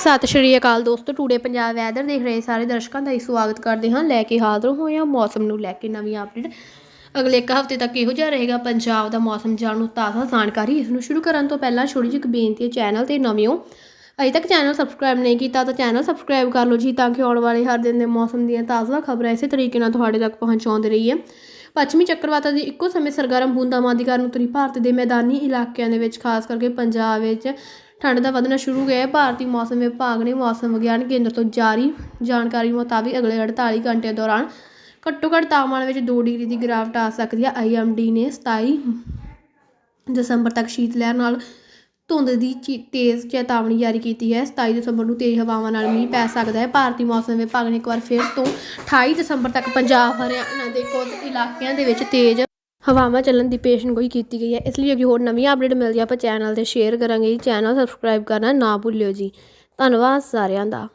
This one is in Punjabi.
ਸਤਿ ਸ਼੍ਰੀ ਅਕਾਲ ਦੋਸਤੋ, ਟੂਡੇ ਪੰਜਾਬ ਵੈਦਰ ਦੇਖ ਰਹੇ ਸਾਰੇ ਦਰਸ਼ਕਾਂ ਦਾ ਹੀ ਸਵਾਗਤ ਕਰਦੇ ਹਾਂ। ਲੈ ਕੇ ਹਾਜ਼ਰ ਹੋਏ ਹਾਂ ਮੌਸਮ ਨੂੰ ਲੈ ਕੇ ਨਵੀਂ ਅਪਡੇਟ ਅਗਲੇ ਇੱਕ ਹਫ਼ਤੇ ਤੱਕ ਇਹੋ ਜਿਹਾ ਰਹੇਗਾ, ਪੰਜਾਬ ਦਾ ਮੌਸਮ ਜਾਣੂ ਤਾਜ਼ਾ ਜਾਣਕਾਰੀ। ਇਸ ਨੂੰ ਸ਼ੁਰੂ ਕਰਨ ਤੋਂ ਪਹਿਲਾਂ ਛੋਟੀ ਜਿਹੀ ਇੱਕ ਬੇਨਤੀ ਹੈ, ਚੈਨਲ ਤੇ ਨਵੇਂ ਹੋ। ਅਜੇ ਤੱਕ ਚੈਨਲ ਸਬਸਕ੍ਰਾਈਬ ਨਹੀਂ ਕੀਤਾ ਤਾਂ ਚੈਨਲ ਸਬਸਕ੍ਰਾਈਬ ਕਰ ਲਓ ਜੀ, ਤਾਂ ਕਿ ਆਉਣ ਵਾਲੇ ਹਰ ਦਿਨ ਦੇ ਮੌਸਮ ਦੀਆਂ ਤਾਜ਼ਾ ਖਬਰਾਂ ਇਸੇ ਤਰੀਕੇ ਨਾਲ ਤੁਹਾਡੇ ਤੱਕ ਪਹੁੰਚਾਉਂਦੇ ਰਹੀਏ। ਪੱਛਮੀ ਚੱਕਰਵਾਤਾਂ ਦੀ ਇੱਕੋ ਸਮੇਂ ਸਰਗਰਮ ਬੂੰਦਾਬਾਂਦੀ ਕਾਰਨ ਉੱਤਰੀ ਭਾਰਤ ਦੇ ਮੈਦਾਨੀ ਇਲਾਕਿਆਂ ਦੇ ਵਿੱਚ, ਖਾਸ ਕਰਕੇ ਪੰਜਾਬ ਵਿੱਚ ਠੰਡ ਦਾ ਵਧਣਾ ਸ਼ੁਰੂ ਹੋ ਗਿਆ ਹੈ। ਭਾਰਤੀ ਮੌਸਮ ਵਿਭਾਗ ਨੇ ਮੌਸਮ ਵਿਗਿਆਨ ਕੇਂਦਰ ਤੋਂ ਜਾਰੀ ਜਾਣਕਾਰੀ ਮੁਤਾਬਿਕ ਅਗਲੇ 48 ਘੰਟਿਆਂ ਦੌਰਾਨ ਘੱਟੋ ਘੱਟ ਤਾਪਮਾਨ ਵਿੱਚ 2 ਡਿਗਰੀ ਦੀ ਗਿਰਾਵਟ ਆ ਸਕਦੀ ਹੈ। ਆਈਐਮਡੀ ਨੇ 27 ਦਸੰਬਰ ਤੱਕ ਸ਼ੀਤ ਲਹਿਰ ਨਾਲ ਧੁੰਦ ਦੀ ਚੀ- ਤੇਜ਼ ਚੇਤਾਵਨੀ ਜਾਰੀ ਕੀਤੀ ਹੈ। 27 ਦਸੰਬਰ ਨੂੰ ਤੇਜ਼ ਹਵਾਵਾਂ ਨਾਲ ਮੀਂਹ ਪੈ ਸਕਦਾ ਹੈ। ਭਾਰਤੀ ਮੌਸਮ ਵਿਭਾਗ ਨੇ ਇੱਕ ਵਾਰ ਫਿਰ ਤੋਂ 28 ਦਸੰਬਰ ਤੱਕ ਪੰਜਾਬ, ਹਰਿਆਣਾ ਦੇ ਕੁਝ ਇਲਾਕਿਆਂ ਦੇ ਵਿੱਚ ਤੇਜ਼ ਹਵਾਵਾਂ ਚੱਲਣ ਦੀ ਪੇਸ਼ਨਗੋਈ ਕੀਤੀ ਗਈ ਹੈ। ਇਸ ਲਈ ਅਗਲੀ ਹੋਰ ਨਵੀਂ ਅਪਡੇਟ ਮਿਲਦੀ ਹੈ। ਆਪਾਂ ਚੈਨਲ ਤੇ ਸ਼ੇਅਰ ਕਰਾਂਗੇ ਜੀ। ਚੈਨਲ ਸਬਸਕ੍ਰਾਈਬ ਕਰਨਾ ਨਾ ਭੁੱਲਿਓ ਜੀ। ਧੰਨਵਾਦ ਸਾਰਿਆਂ ਦਾ।